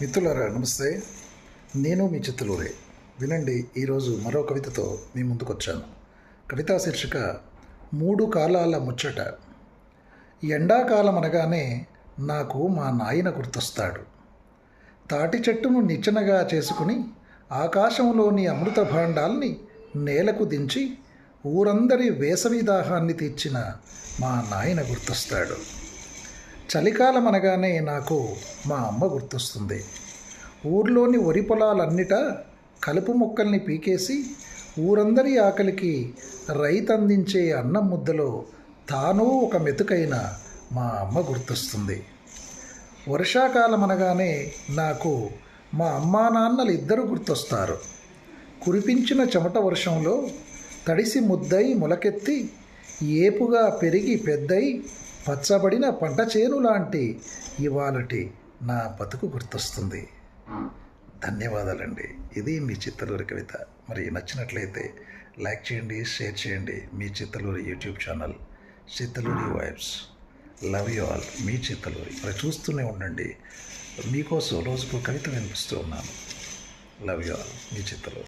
మిత్రులారా నమస్తే. నేను మీ చిత్తలూరే. వినండి ఈరోజు మరో కవితతో మీ ముందుకొచ్చాను. కవితా శీర్షిక మూడు కాలాల ముచ్చట. ఎండాకాలం అనగానే నాకు మా నాయన గుర్తొస్తాడు. తాటి చెట్టును నిచ్చెనగా చేసుకుని ఆకాశంలోని అమృత భాండాల్ని నేలకు దించి ఊరందరి వేసవి దాహాన్ని తీర్చిన మా నాయన గుర్తొస్తాడు. చలికాలం అనగానే నాకు మా అమ్మ గుర్తొస్తుంది. ఊర్లోని వరి పొలాలన్నిటా కలుపు మొక్కల్ని పీకేసి ఊరందరి ఆకలికి రైతందించే అన్నం ముద్దలో తాను ఒక మెతుకైన మా అమ్మ గుర్తొస్తుంది. వర్షాకాలం అనగానే నాకు మా అమ్మా నాన్నలు ఇద్దరు గుర్తొస్తారు. కురిపించిన చెమట వర్షంలో తడిసి ముద్దై మొలకెత్తి ఏపుగా పెరిగి పెద్దై పచ్చబడిన పంట చేను లాంటి ఇవాళటి నా బతుకు గుర్తొస్తుంది. ధన్యవాదాలండి. ఇది మీ చిత్తలూరి కవిత. మరి నచ్చినట్లయితే లైక్ చేయండి షేర్ చేయండి మీ Chittaluri YouTube channel Chittaluri vibes. Love you all. మీ చిత్తలూరి. మరి చూస్తూనే ఉండండి. మీకోసం రోజుకు కవిత వినిపిస్తూ ఉన్నాను. Love you all. Me Chittaluri.